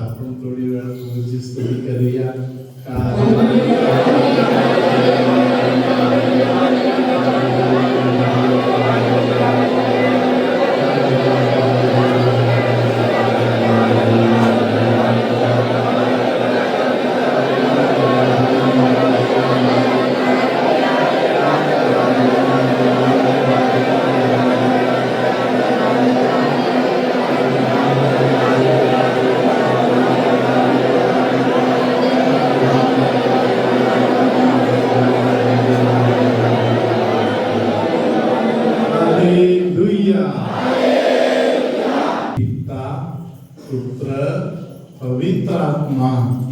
आता आपण थोडी वेळ प्रभूची स्तुती करूया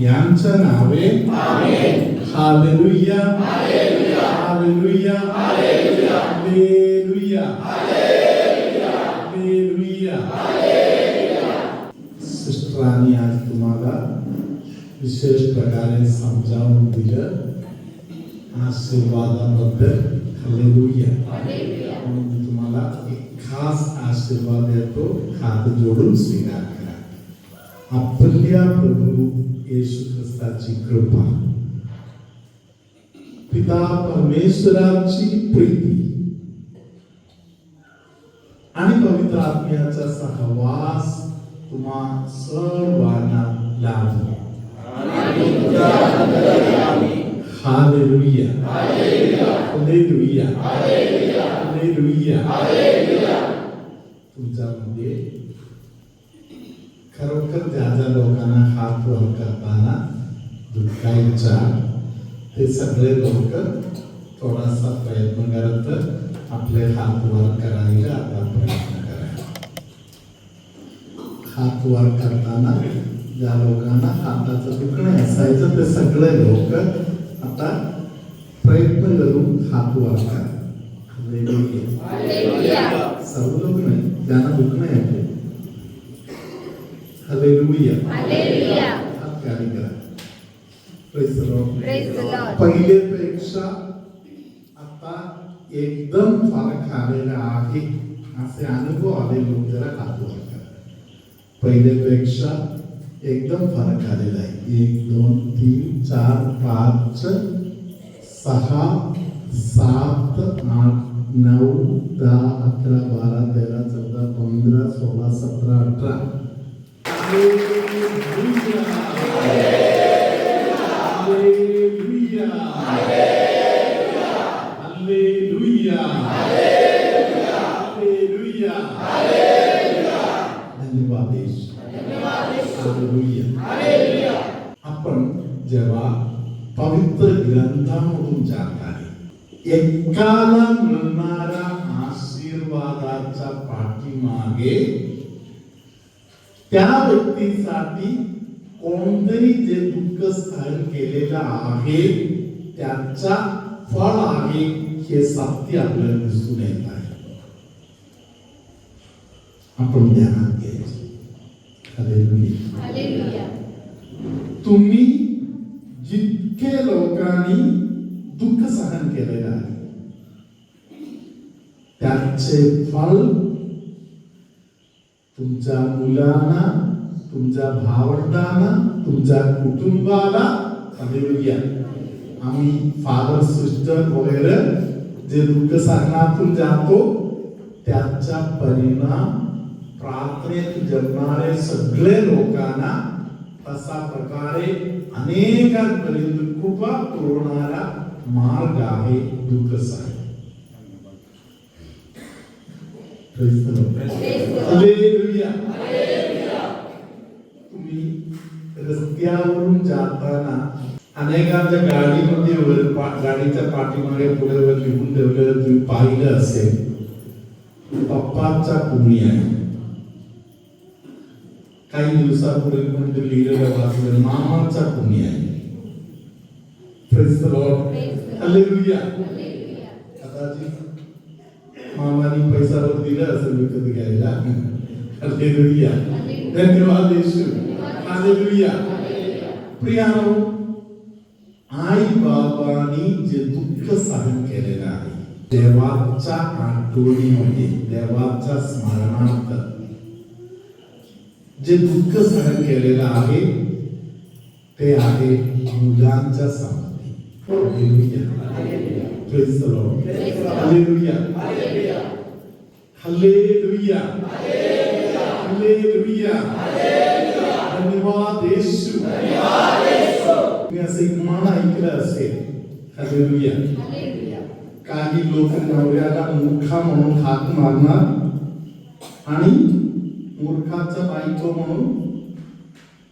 यांच्या नावे हालेलुया. हालेलुया. हालेलुया. हालेलुया. सिस्टरांनी आज तुम्हाला विशेष प्रकारे समजावून दिलं. आशीर्वादाबद्दल. हालेलुया. म्हणून मी तुम्हाला एक खास आशीर्वाद देतो. हात जोडून स्वीकार करा. आपल्या प्रभू येशू ख्रिस्ताची कृपा. पिता परमेश्वराची प्रीती. आणि पवित्र आत्म्याचा सहवास तुम्हा सर्वांना लाभो. हालेलुया. हालेलुया. हालेलुया. तुमच्यामध्ये खरोखर ज्या ज्या लोकांना हात वर करताना दुखायचा ते सगळे लोक थोडासा प्रयत्न करत आपले हात वर करायला आता प्रयत्न करा हात वर करताना ज्या लोकांना हाताचं दुखणं असायचं ते सगळे लोक आता प्रयत्न करून हात वर करा. सर्व लोक नाही ज्यांना दुखणं आहे हालेलुया हात खाली करा Praise the Lord. Praise the Lord. पहिलेपेक्षा आता एकदम फरक आलेला आहे असे अनुभव आले लोक जरा करा पहिलेपेक्षा एकदम फरक आलेला आहे एक दोन तीन चार पाच सहा सात आठ नऊ दहा अकरा बारा तेरा चौदा पंधरा सोळा सतरा अठरा आपण जेव्हा पवित्र ग्रंथामधून जात आहे एकाला मिळणाऱ्या आशीर्वादाच्या पाठीमागे त्या व्यक्तीसाठी कोणतरी जे दुःख सहन केलेलं आहे त्याचा फळ आहे हे सत्य आपल्याला दिसून येत आहे. आपण ध्यानात घ्यायचे. तुम्ही जितके लोकांनी दुःख सहन केलेलं आहे त्याचे फळ तुमच्या मुलांना तुमच्या भावंडांना तुमच्या कुटुंबाला हालेलुया आम्ही फादर सिस्टर वगैरे जे दुःख जातो त्याचा परिणाम प्रार्थनेत जगणारे सगळे लोकांना तसा प्रकारे अनेकांपर्यंत खूप पुरवणारा मार्ग आहे दुःख सहन Praise the Lord. Hallelujah. तुम्ही रस्त्यावरून जाताना अनेकांच्या गाडीमध्ये गाडीच्या पाठीमागे पुढे वर लिहून ठेवलेलं तुम्ही पाहिलं असेल पप्पाचा कुणी आहे? काही दिवसापूर्वी पण ते लिहिलेलं वाचलं मामाचा कुणी आहे? The Lord. Hallelujah. कदाचित मामानी पैसा वर दिला असेल विकत घ्यायला. हालेलुया धन्यवाद येशू. हालेलुया. प्रियानो आई बाबांनी जे दुःख सहन केलेलं आहे देवाच्या आठवणीमध्ये देवाच्या स्मरणार्थ जे दुःख सहन केलेलं आहे ते आहे मुलांच्या समाधी the Lord. Hallelujah. Hallelujah. Hallelujah. धन्यवाद येशू मी असं एक म्हण ऐकलं असेल हालेलुया काही लोक नवऱ्याला मूर्खा म्हणून हाक मारणार आणि मूर्खाचा बायको म्हणून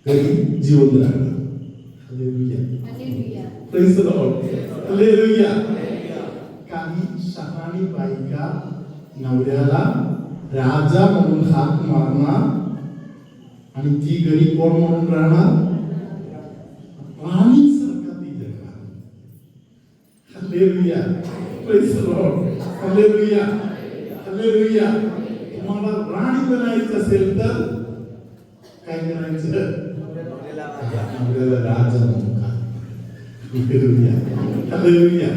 घरी जीवन राहणार hallelujah praise the Lord hallelujah काही शहाणी बायका नवऱ्याला राजा म्हणून हात मारणार आणि ती घरी कोण म्हणून राहणार? प्राणी सारखा ती जगणार. Hallelujah praise the Lord hallelujah hallelujah तुम्हाला प्राणी बनायचं असेल तर काय करायचं? नवऱ्याला राजा म्हणून का हालेलुया हालेलुया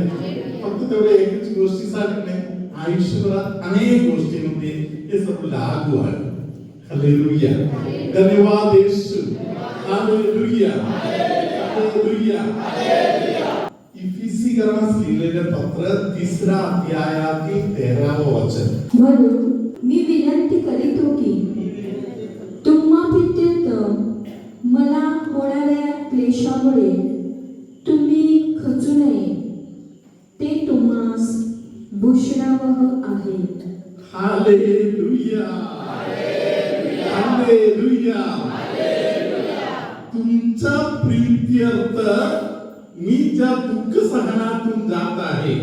फक्त तेवढ्या एकच गोष्टीसाठी नाही आयुष्यभरात अनेक गोष्टींमध्ये हे सर्व लागू आहे हालेलुया धन्यवाद येशू हालेलुया हालेलुया इफिसीकरणास लिहिलेले पत्र तिसरा अध्यायातील तेरावं वचन म्हणून मी विनंती करीतो की तुम्हा व्यतिरिक्त मला होणाऱ्या क्लेशामुळे प्रीत्यर्थ मी ज्या दुःख सहनातून जात आहे.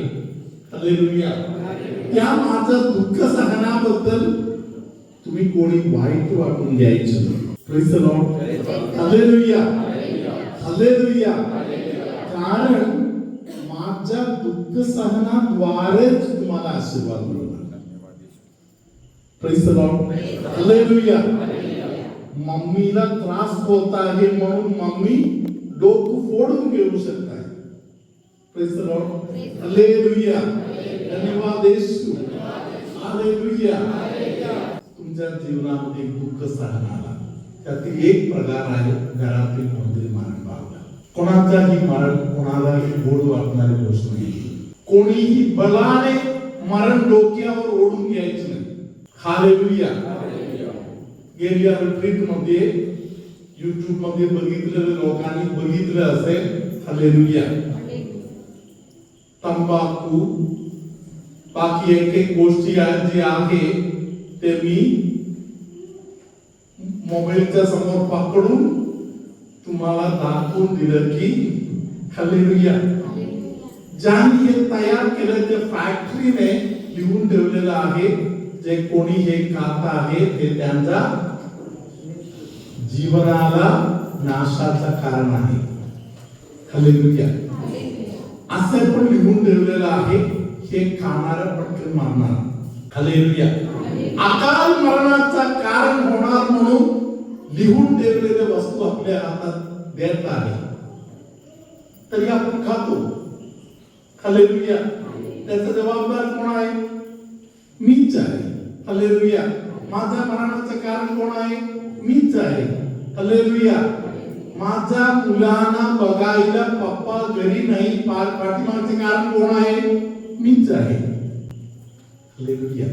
त्या माझं दुःख सहनाबद्दल तुम्ही कोणी वाईट वाटून घ्यायचं कारण माझ्या दुःख सहनाद्वारेच तुम्हाला आशीर्वाद मिळणार मम्मीला त्रास होत आहे म्हणून मम्मी डोकं फोडून घेऊ शकत आहे प्लीज लॉर्ड हालेलुया धन्यवाद येशू। हालेलुया तुमच्या जीवनामध्ये दुःख सहन आला. त्यातील एक प्रकार आहे घरातील कोणतरी मरण पावला. कोणाचाही मरण कोणालाही गोड वाटणारी गोष्ट नाही. कोणीही बलाने मरण डोक्यावर ओढून घ्यायचं नाही. हालेलुया गेल्या रिट्रीटमध्ये युट्यूबमध्ये बघितलेले लोकांनी बघितलं असेल हालेलुया तंबाखू. बाकी एक एक गोष्टी आहेत जे आहे ते मी मोबाईलच्या समोर पकडून तुम्हाला दाखवून दिलं की हालेलुया ज्यांनी हे तयार केलं ते फॅक्टरीने लिहून ठेवलेलं आहे जे कोणी हे खात आहे ते त्यांचा जीवनाला नाशाचं कारण आहे. हालेलुया असं पण लिहून ठेवलेलं आहे हे खाणारा पटकन मारणार. हालेलुया अकाल मरणाचा कारण होणार म्हणून लिहून ठेवलेल्या वस्तू आपल्या हातात देत आहे. तरी आपण खातो. हालेलुया त्याचा जबाबदार कोण आहे? मीच आहे. हालेलुया माझ्या मरणाचं कारण कोण आहे? मीच आहे. हालेलुया माझ्या मुलांना बघायला पप्पा घरी नाही पार पाठीमागचे कारण कोण आहे? मीच आहे. हालेलुया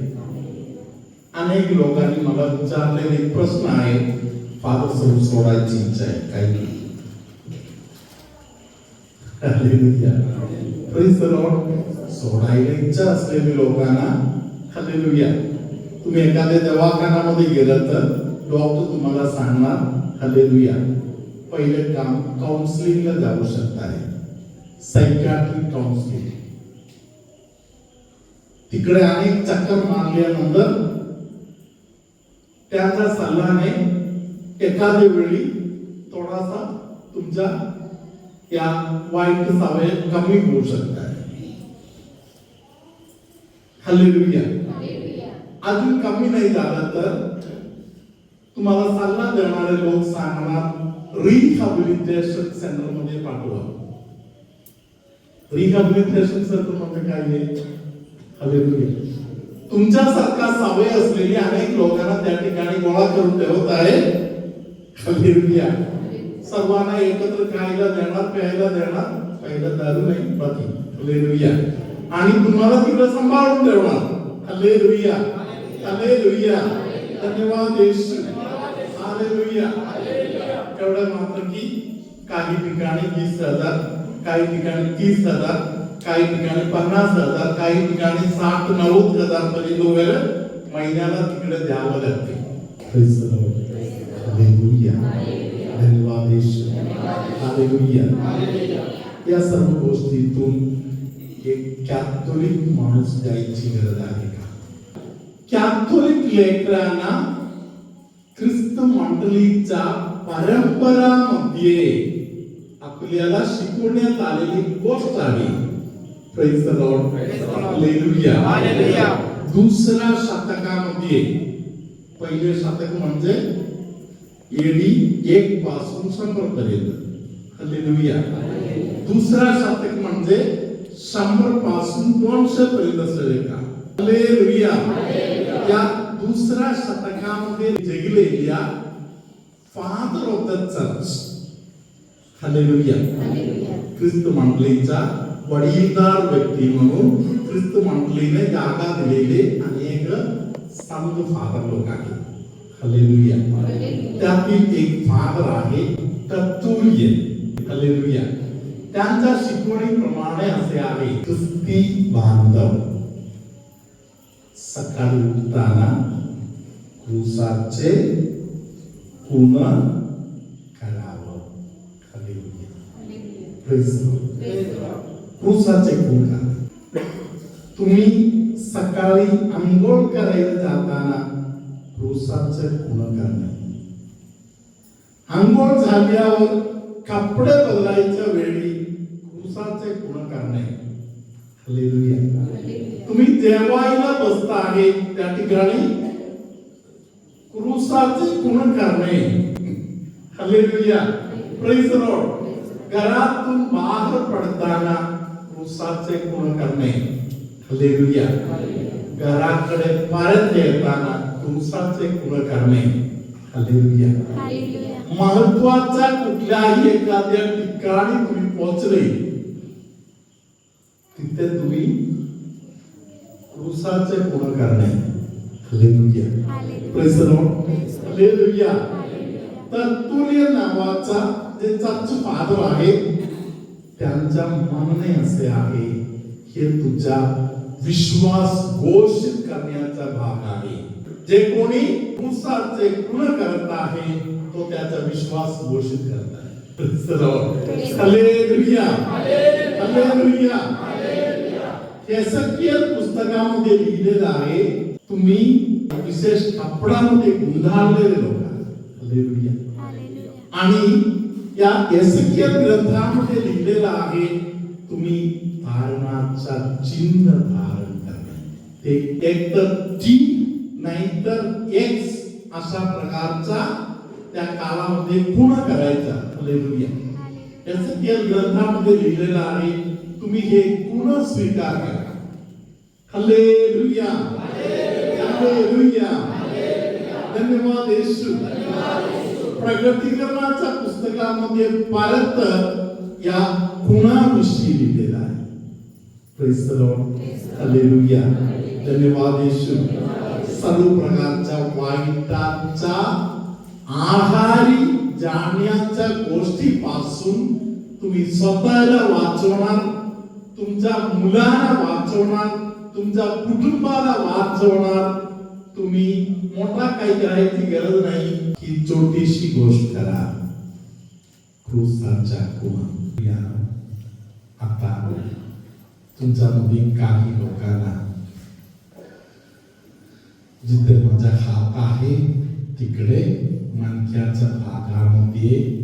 अनेक लोकांनी मला विचारलेले एक प्रश्न आहे फादर सो सोडायची इच्छा आहे काही नाही. सोडायला इच्छा असलेली लोकांना हालेलुया तुम्ही एखाद्या दवाखान्यामध्ये गेलात तर डॉक्टर तुम्हाला सांगणार हालेलुया पहिले काम काउन्सिलिंगला जाऊ शकताय सायकाट्रिक काउन्सिलिंग तिकडे अनेक चक्कर मारल्यानंतर त्याच्या सल्ल्याने एखाद्या वेळी थोडासा तुमच्या या वाईट सवय कमी होऊ शकतात हालेलुया अजून कमी नाही झालं तर तुम्हाला सल्ला देणारे लोक सांगणार रिहॅबिलिटेशन सेंटरमध्ये पाठवा. रिहॅबिलिटेशन सेंटर म्हणजे काय आहे? तुमच्यासारखा सवय असलेली अनेक लोकांना त्या ठिकाणी गोळा करून ठेवत आहे. हालेलुया सर्वांना एकत्र खायला देणार प्यायला देणार प्यायला दारू नाही बाकी हालेलुया आणि तुम्हाला तिकडे सांभाळून ठेवणार. हालेलुया हालेलुया धन्यवाद येशू. हालेलुया एवढं मात्र की काही ठिकाणी वीस हजार काही ठिकाणी तीस हजार काही ठिकाणी पन्नास हजार काही ठिकाणी साठ नव्वद हजार पर्यंत वगैरे महिन्याला तिकडे द्यावं लागते. धन्यवाद या सर्व गोष्टीतून एक कॅथोलिक माणूस द्यायची गरज आहे का? कॅथोलिक लेकरांना ख्रिस्त मंडळीच्या परंपरामध्ये आपल्याला शिकवण्यात आलेली गोष्ट आहे. दुसऱ्या शतकामध्ये पहिले शतक म्हणजे एडी एक पासून शंभर पर्यंत. हालेलुया दुसरा शतक म्हणजे शंभरपासून दोनशे पर्यंत या दुसऱ्या शतकामध्ये जगलेल्या father of the church hallelujah ख्रिस्त मंडळीचा वडीलदार व्यक्ती म्हणून ख्रिस्त मंडळीने जागा दिलेले अनेक संत फादर लोक आहेत हालेलुया त्यातील एक फादर आहे तत्तुल्य हालेलुया त्यांच्या शिकवणीप्रमाणे असे आहे ख्रिस्ती बांधव सकाळी उठताना क्रुसाचे खून करावं. खून करा तुम्ही सकाळी आंघोळ करायला जाताना क्रुसाचे खून करणे. आंघोळ झाल्यावर कपडे बदलायच्या वेळी क्रुसाचे खून करणे. तुम्ही जेवायला बसता आहे त्या ठिकाणी क्रुसाचे खून करणे. हालेलुया. प्रेज लॉर्ड घरातून बाहेर पडताना क्रुसाचे खून करणे. हालेलुया. घराकडे परत येताना क्रुसाचे खून करणे. हालेलुया. महत्त्वाच्या कुठल्याही एखाद्या ठिकाणी तुम्ही पोहोचले तिथे तुम्ही क्रुसाचे पूर्ण करणे? हालेलुया तुर्य नावाचा जे चर्च फादर आहे त्यांच्या म्हणणे असे आहे हे तुझा विश्वास घोषित करण्याचा भाग आहे. जे कोणी क्रुसाचे गुण करत आहे तो त्याचा विश्वास घोषित करत आहे. हालेलुया हालेलुया एसकीएल पुस्तकामध्ये लिहिलेलं आहे. तुम्ही विशेष कपडामध्ये गुंडाळलेले लोक आणि या एसकीएल ग्रंथामध्ये लिहिलेलं आहे तुम्ही धारणाचा चिन्ह धारण करणे ते एक तर टी नाहीतर एक्स अशा प्रकारचा त्या काळामध्ये गुण करायचा. एसकीएल ग्रंथामध्ये लिहिलेलं आहे. तुम्ही हे गुण स्वीकार करा. हालेलुया हालेलुया धन्यवाद येशू. प्रगतीकरणाच्या पुस्तकामध्ये परत या गुणाविषयी लिहिलेला आहे. धन्यवाद येशू. सर्व प्रकारच्या वाईटाच्या आहारी जाण्याच्या गोष्टीपासून तुम्ही स्वतःला वाचवणार तुमच्या मुलांना वाचवणार तुमच्या कुटुंबाला वाचवणार तुम्ही मोठा काही करायची गरज नाही. ही छोटीशी गोष्ट करा. क्रुसाच्या कुमा या. आता तुमच्यामध्ये काही लोकांना जिथे माझा हात आहे तिकडे मणक्याच्या भागामध्ये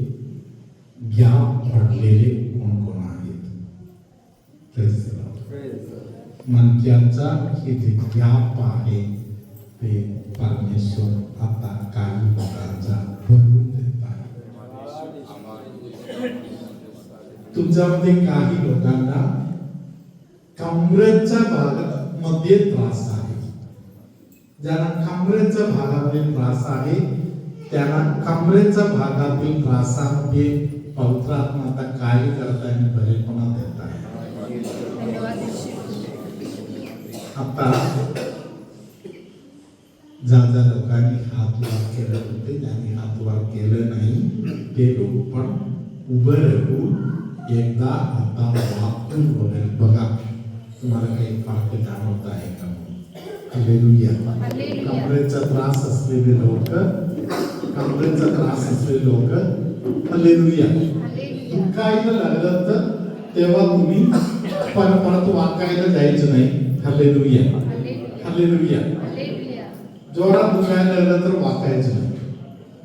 गॅप पडलेले कोण कोण आहेत Praise हे जे आहे ते परमेश्वर आता काही लोकांचा भरून देत आहे तुमच्यामध्ये काही लोकांना कमरेच्या भागामध्ये त्रास आहे ज्यांना कमरेच्या भागामध्ये त्रास आहे त्यांना कमरेच्या भागातील त्रासामध्ये पवित्रात्मा आता काय करता आणि बरेपणा देत आहे आता ज्या ज्या लोकांनी हात वर केले होते ज्यांनी हात वर केलं नाही ते लोक पण उभं राहून एकदा आता वापरून वगैरे बघा. तुम्हाला काही फरक जाणवत आहे का? कमरेचा त्रास असलेले लोक कमरेचा त्रास असलेले लोक हालेलुया दुखायला लागलं तर तेव्हा तुम्ही पण परत वाकायला जायचं नाही. हालेलुया हालेलुया जोरात दुखायला लागलं तर वाकायचं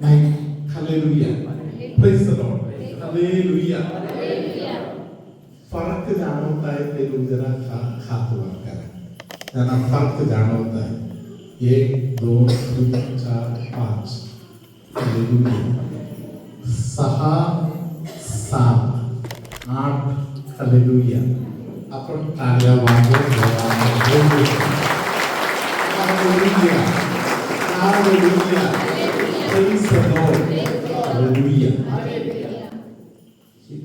नाही hallelujah praise the Lord hallelujah फरक जाणवत आहे ते लोक जरा खा वर करा त्यांना फरक जाणवत आहे एक दोन तीन चार पाच हालेलुया सहा सात आठ हालेलुया आपण टाळ्या hallelujah Praise the Lord. Hallelujah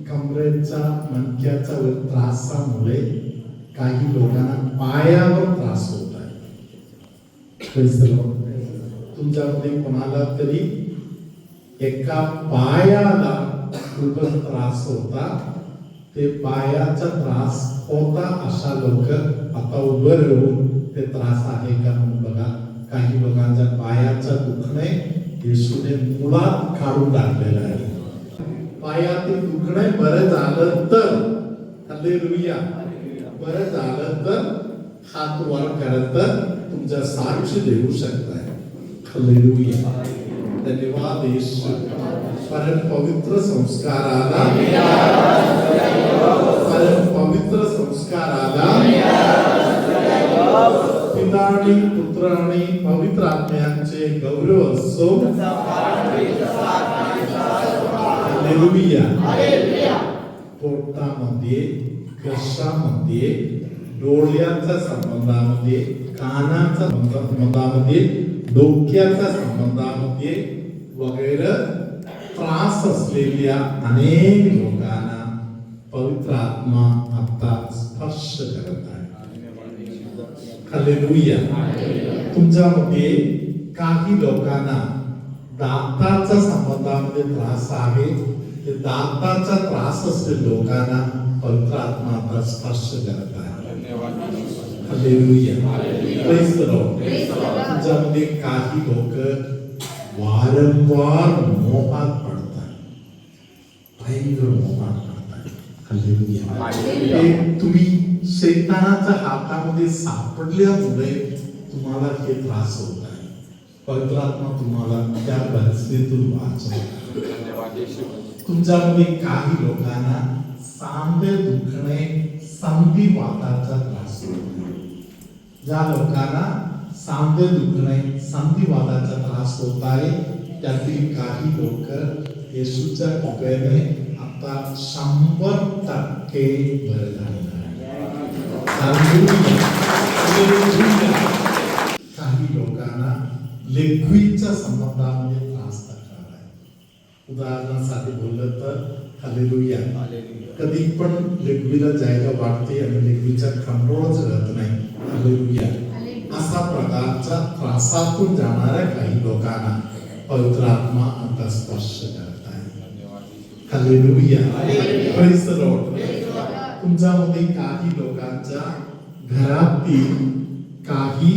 कमरेच्या मणक्याचा त्रासामुळे काही लोकांना पायावर त्रास होत. आहे तुमच्यामध्ये कोणाला तरी एका पायाला खूपच त्रास होता. ते पायाचा त्रास होता अशा लोक आता उभं राहून ते त्रास आहे का म्हणून बघा. काही लोकांच्या पायाचा दुखणे येसूने मुळात काढून टाकलेलं आहे. पायातील दुखणे बरं झालं तर हालेलुया बरं झालं तर हात वर करत तर तुमच्या साक्ष देऊ शकताय. हालेलुया धन्यवाद येशू. परम पवित्र संस्काराला. परम पवित्र संस्काराला. पिता आणि पुत्र आणि पवित्र आत्म्यांचे गौरव असो. पोटामध्ये घशामध्ये डोळ्याच्या संबंधामध्ये कानाच्या संबंधामध्ये डोक्याच्या संबंधामध्ये वगैरे त्रास असलेल्या अनेक लोकांना पवित्र आत्मा आता स्पर्श करत आहे. हालेलुया तुमच्यामध्ये काही लोकांना दाताच्या संबंधामध्ये त्रास आहे? ते दाताचा त्रास असलेल्या लोकांना पवित्र आत्मा आता स्पर्श करत आहे. तुमच्यामध्ये काही लोक वारंवार मोहात पडतात. भयंकर मोहात तुम्ही शैतानाच्या हातामध्ये सापडल्यामुळे तुम्हाला हे त्रास होत आहे. पवित्र आत्मा तुम्हाला त्या परिस्थितीतून वाचवत तुमच्यामध्ये काही लोकांना सांधे दुखणे संधिवाताचा त्रास होतो ज्या लोकांना सांधे दुखणे संधिवाताचा त्रास होत आहे त्यातील काही लोक येशूच्या कृपेने आता शंभर टक्के बरे झालेले आहे. काही लोकांना लेखवीच्या संबंधामध्ये त्रास तक्रार आहे उदाहरणासाठी बोललं तर हालेलुया कधी पण लेखवीला जायला वाटते आणि लेखवीचा कंट्रोलच राहत नाही हालेलुया असा प्रकारच्या त्रासातून जाणाऱ्या काही लोकांना पवित्र आत्मा आता स्पर्श करत हालेलुया the Lord. तुमच्यामध्ये काही लोकांच्या घरातील काही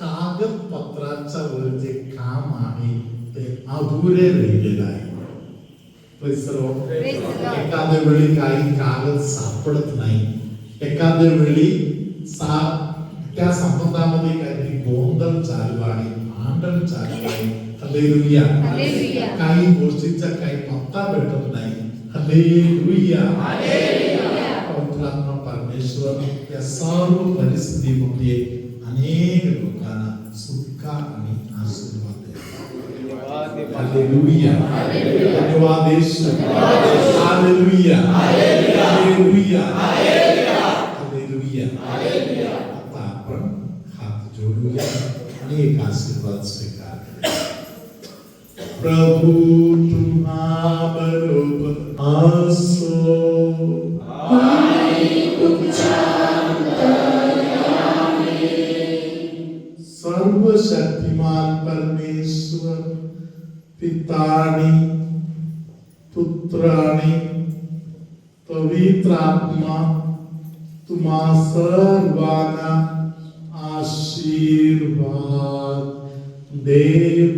कागदपत्राच्या वर जे काम आहे ते अधुरे राहिलेलं आहे. एखाद्या वेळी काही कागद सापडत नाही. एखाद्या वेळी सा त्या संबंधामध्ये काहीतरी गोंधळ चालू आहे भांडण चालू आहे. Hallelujah hallelujah. काही गोष्टीचा काही पत्ता भेटत नाही हालेलुया पवित्र आत्मा परमेश्वर या सर्व परिस्थितीमध्ये अनेक लोकांना सुटका आणि आशीर्वाद देतात हालेलुया धन्यवाद येशू हालेलुया हालेलुया हालेलुया आता आपण हात जोडूया आणि एक आशीर्वाद स्वीकार करूया प्रभू तुम्हा बरोबर असो सर्व शक्तिमान परमेश्वर पिता आणि पुत्र आणि पवित्र आत्मा तुम्हा सर्वांना आशीर्वाद देव